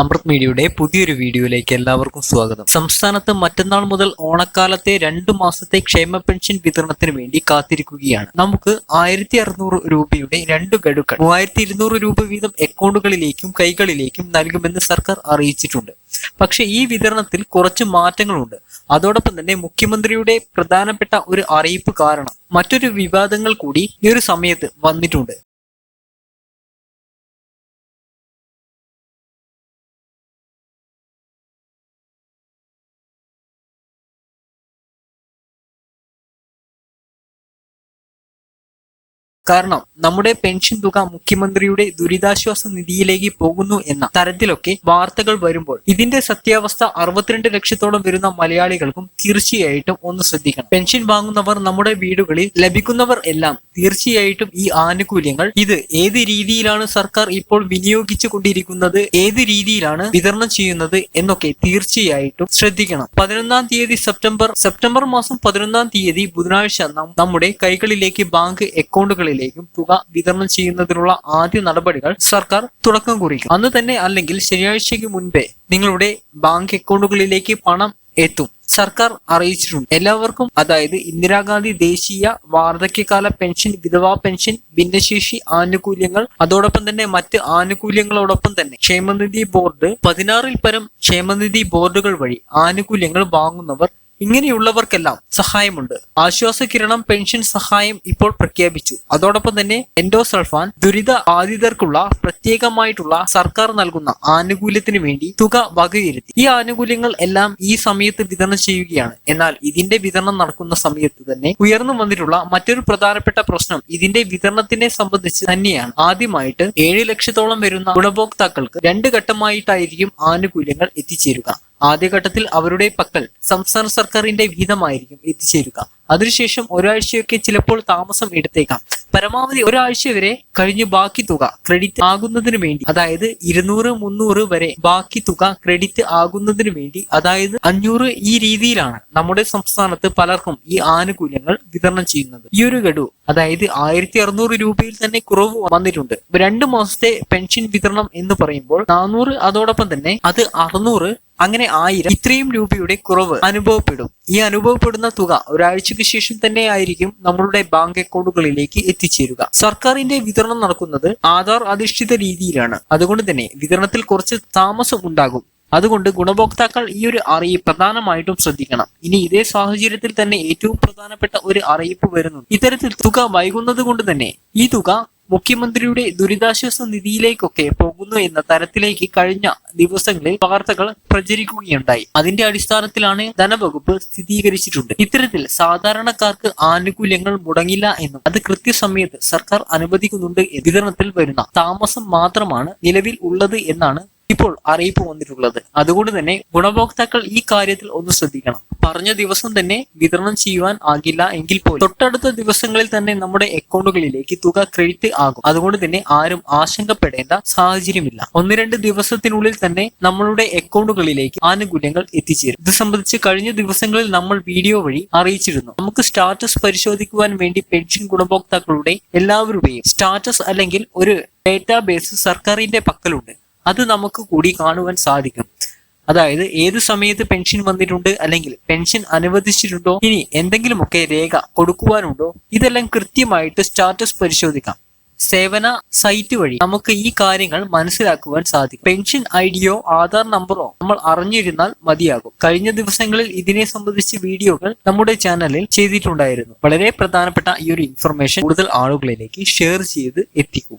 അമൃത് മീഡിയയുടെ പുതിയൊരു വീഡിയോയിലേക്ക് എല്ലാവർക്കും സ്വാഗതം. സംസ്ഥാനത്ത് മറ്റന്നാൾ മുതൽ ഓണക്കാലത്തെ രണ്ടു മാസത്തെ ക്ഷേമ പെൻഷൻ വിതരണത്തിന് വേണ്ടി കാത്തിരിക്കുകയാണ്. നമുക്ക് ആയിരത്തി അറുന്നൂറ് രൂപയുടെ രണ്ട് ഗഡുക്കൾ മൂവായിരത്തി ഇരുന്നൂറ് രൂപ വീതം അക്കൗണ്ടുകളിലേക്കും കൈകളിലേക്കും നൽകുമെന്ന് സർക്കാർ അറിയിച്ചിട്ടുണ്ട്. പക്ഷെ ഈ വിതരണത്തിൽ കുറച്ച് മാറ്റങ്ങളുണ്ട്. അതോടൊപ്പം തന്നെ മുഖ്യമന്ത്രിയുടെ പ്രധാനപ്പെട്ട ഒരു അറിയിപ്പ് കാരണം മറ്റൊരു വിവാദങ്ങൾ കൂടി ഈ ഒരു സമയത്ത് വന്നിട്ടുണ്ട്. കാരണം നമ്മുടെ പെൻഷൻ തുക മുഖ്യമന്ത്രിയുടെ ദുരിതാശ്വാസ നിധിയിലേക്ക് പോകുന്നു എന്ന തരത്തിലൊക്കെ വാർത്തകൾ വരുമ്പോൾ ഇതിന്റെ സത്യാവസ്ഥ അറുപത്തിരണ്ട് ലക്ഷത്തോളം വരുന്ന മലയാളികൾക്കും തീർച്ചയായിട്ടും ഒന്ന് ശ്രദ്ധിക്കണം. പെൻഷൻ വാങ്ങുന്നവർ നമ്മുടെ വീടുകളിൽ ലഭിക്കുന്നവർ എല്ലാം തീർച്ചയായിട്ടും ഈ ആനുകൂല്യങ്ങൾ ഇത് ഏത് രീതിയിലാണ് സർക്കാർ ഇപ്പോൾ വിനിയോഗിച്ചു കൊണ്ടിരിക്കുന്നത് ഏത് രീതിയിലാണ് വിതരണം ചെയ്യുന്നത് എന്നൊക്കെ തീർച്ചയായിട്ടും ശ്രദ്ധിക്കണം. പതിനൊന്നാം തീയതി സെപ്റ്റംബർ സെപ്റ്റംബർ മാസം പതിനൊന്നാം തീയതി ബുധനാഴ്ച നമ്മുടെ കൈകളിലേക്ക് ബാങ്ക് അക്കൗണ്ടുകളിലേക്കും തുക വിതരണം ചെയ്യുന്നതിനുള്ള ആദ്യ നടപടികൾ സർക്കാർ തുടക്കം കുറിക്കും. അന്ന് തന്നെ അല്ലെങ്കിൽ ശനിയാഴ്ചയ്ക്ക് മുൻപേ നിങ്ങളുടെ ബാങ്ക് അക്കൗണ്ടുകളിലേക്ക് പണം എത്തും. സർക്കാർ അറിയിച്ചിട്ടുണ്ട്. എല്ലാവർക്കും അതായത് ഇന്ദിരാഗാന്ധി ദേശീയ വാർദ്ധക്യകാല പെൻഷൻ വിധവാ പെൻഷൻ ഭിന്നശേഷി ആനുകൂല്യങ്ങൾ അതോടൊപ്പം തന്നെ മറ്റ് ആനുകൂല്യങ്ങളോടൊപ്പം തന്നെ ക്ഷേമനിധി ബോർഡ് പതിനാറിൽ പരം ക്ഷേമനിധി ബോർഡുകൾ വഴി ആനുകൂല്യങ്ങൾ വാങ്ങുന്നവർ ഇങ്ങനെയുള്ളവർക്കെല്ലാം സഹായമുണ്ട്. ആശ്വാസ കിരണം പെൻഷൻ സഹായം ഇപ്പോൾ പ്രഖ്യാപിച്ചു. അതോടൊപ്പം തന്നെ എൻഡോസൾഫാൻ ദുരിത ബാധിതർക്കുള്ള പ്രത്യേകമായിട്ടുള്ള സർക്കാർ നൽകുന്ന ആനുകൂല്യത്തിന് വേണ്ടി തുക വകയിരുത്തി. ഈ ആനുകൂല്യങ്ങൾ എല്ലാം ഈ സമയത്ത് വിതരണം ചെയ്യുകയാണ്. എന്നാൽ ഇതിന്റെ വിതരണം നടക്കുന്ന സമയത്ത് തന്നെ ഉയർന്നു വന്നിട്ടുള്ള മറ്റൊരു പ്രധാനപ്പെട്ട പ്രശ്നം ഇതിന്റെ വിതരണത്തിനെ സംബന്ധിച്ച് തന്നെയാണ്. ആദ്യമായിട്ട് ഏഴ് ലക്ഷത്തോളം വരുന്ന ഗുണഭോക്താക്കൾക്ക് രണ്ട് ഘട്ടമായിട്ടായിരിക്കും ആനുകൂല്യങ്ങൾ എത്തിച്ചേരുക. ആദ്യഘട്ടത്തിൽ അവരുടെ പക്കൽ സംസ്ഥാന സർക്കാരിന്റെ വിഹിതമായിരിക്കും എത്തിച്ചേരുക. അതിനുശേഷം ഒരാഴ്ചയൊക്കെ ചിലപ്പോൾ താമസം എടുത്തേക്കാം. പരമാവധി ഒരാഴ്ച വരെ കഴിഞ്ഞ് ബാക്കി തുക ക്രെഡിറ്റ് ആകുന്നതിന് വേണ്ടി അതായത് ഇരുന്നൂറ് മുന്നൂറ് വരെ ബാക്കി തുക ക്രെഡിറ്റ് ആകുന്നതിന് വേണ്ടി അതായത് അഞ്ഞൂറ് ഈ രീതിയിലാണ് നമ്മുടെ സംസ്ഥാനത്ത് പലർക്കും ഈ ആനുകൂല്യങ്ങൾ വിതരണം ചെയ്യുന്നത്. ഈ ഒരു ഗഡു അതായത് ആയിരത്തി അറുന്നൂറ് രൂപയിൽ തന്നെ കുറവ് വന്നിട്ടുണ്ട്. രണ്ട് മാസത്തെ പെൻഷൻ വിതരണം എന്ന് പറയുമ്പോൾ നാനൂറ് അതോടൊപ്പം തന്നെ അത് അറുന്നൂറ് അങ്ങനെ ആയിരം ഇത്രയും രൂപയുടെ കുറവ് അനുഭവപ്പെടും. ഈ അനുഭവപ്പെടുന്ന തുക ഒരാഴ്ചയ്ക്ക് ശേഷം തന്നെ ആയിരിക്കും നമ്മളുടെ ബാങ്ക് അക്കൗണ്ടുകളിലേക്ക് എത്തിച്ചേരുക. സർക്കാരിന്റെ വിതരണം നടക്കുന്നത് ആധാർ അധിഷ്ഠിത രീതിയിലാണ്. അതുകൊണ്ട് തന്നെ വിതരണത്തിൽ കുറച്ച് താമസം ഉണ്ടാകും. അതുകൊണ്ട് ഗുണഭോക്താക്കൾ ഈ ഒരു അറിയിപ്പ് പ്രധാനമായിട്ടും ശ്രദ്ധിക്കണം. ഇനി ഇതേ സാഹചര്യത്തിൽ തന്നെ ഏറ്റവും പ്രധാനപ്പെട്ട ഒരു അറിയിപ്പ് വരുന്നു ഇത്തരത്തിൽ തുക വൈകുന്നത് കൊണ്ട് തന്നെ ഈ തുക മുഖ്യമന്ത്രിയുടെ ദുരിതാശ്വാസ നിധിയിലേക്കൊക്കെ പോകുന്നു എന്ന തരത്തിലേക്ക് കഴിഞ്ഞ ദിവസങ്ങളിൽ വാർത്തകൾ പ്രചരിക്കുകയുണ്ടായി. അതിന്റെ അടിസ്ഥാനത്തിലാണ് ധനവകുപ്പ് സ്ഥിരീകരിച്ചിട്ടുണ്ട്. ഇത്തരത്തിൽ സാധാരണക്കാർക്ക് ആനുകൂല്യങ്ങൾ മുടങ്ങില്ല എന്നും അത് കൃത്യസമയത്ത് സർക്കാർ അനുവദിക്കുന്നുണ്ട് വിതരണത്തിൽ വരുന്ന താമസം മാത്രമാണ് നിലവിൽ ഉള്ളത് എന്നാണ് ഇപ്പോൾ അറിയിപ്പ് വന്നിട്ടുള്ളത്. അതുകൊണ്ട് തന്നെ ഗുണഭോക്താക്കൾ ഈ കാര്യത്തിൽ ഒന്ന് ശ്രദ്ധിക്കണം. പറഞ്ഞ ദിവസം തന്നെ വിതരണം ചെയ്യുവാൻ ആകില്ല എങ്കിൽ പോലും തൊട്ടടുത്ത ദിവസങ്ങളിൽ തന്നെ നമ്മുടെ അക്കൗണ്ടുകളിലേക്ക് തുക ക്രെഡിറ്റ് ആകും. അതുകൊണ്ട് തന്നെ ആരും ആശങ്കപ്പെടേണ്ട സാഹചര്യമില്ല. ഒന്ന് രണ്ട് ദിവസത്തിനുള്ളിൽ തന്നെ നമ്മളുടെ അക്കൗണ്ടുകളിലേക്ക് ആനുകൂല്യങ്ങൾ എത്തിച്ചേരും. ഇത് സംബന്ധിച്ച് കഴിഞ്ഞ ദിവസങ്ങളിൽ നമ്മൾ വീഡിയോ വഴി അറിയിച്ചിരുന്നു. നമുക്ക് സ്റ്റാറ്റസ് പരിശോധിക്കുവാൻ വേണ്ടി പെൻഷൻ ഗുണഭോക്താക്കളുടെ എല്ലാവരുടെയും സ്റ്റാറ്റസ് അല്ലെങ്കിൽ ഒരു ഡേറ്റാബേസ് സർക്കാരിന്റെ പക്കലുണ്ട്. അത് നമുക്ക് കൂടി കാണുവാൻ സാധിക്കും. അതായത് ഏതു സമയത്ത് പെൻഷൻ വന്നിട്ടുണ്ട് അല്ലെങ്കിൽ പെൻഷൻ അനുവദിച്ചിട്ടുണ്ടോ ഇനി എന്തെങ്കിലുമൊക്കെ രേഖ കൊടുക്കുവാനുണ്ടോ ഇതെല്ലാം കൃത്യമായിട്ട് സ്റ്റാറ്റസ് പരിശോധിക്കാം. സേവന സൈറ്റ് വഴി നമുക്ക് ഈ കാര്യങ്ങൾ മനസ്സിലാക്കുവാൻ സാധിക്കും. പെൻഷൻ ഐ ഡിയോ ആധാർ നമ്പറോ നമ്മൾ അറിഞ്ഞിരുന്നാൽ മതിയാകും. കഴിഞ്ഞ ദിവസങ്ങളിൽ ഇതിനെ സംബന്ധിച്ച് വീഡിയോകൾ നമ്മുടെ ചാനലിൽ ചെയ്തിട്ടുണ്ടായിരുന്നു. വളരെ പ്രധാനപ്പെട്ട ഈ ഒരു ഇൻഫർമേഷൻ കൂടുതൽ ആളുകളിലേക്ക് ഷെയർ ചെയ്ത് എത്തിക്കുക.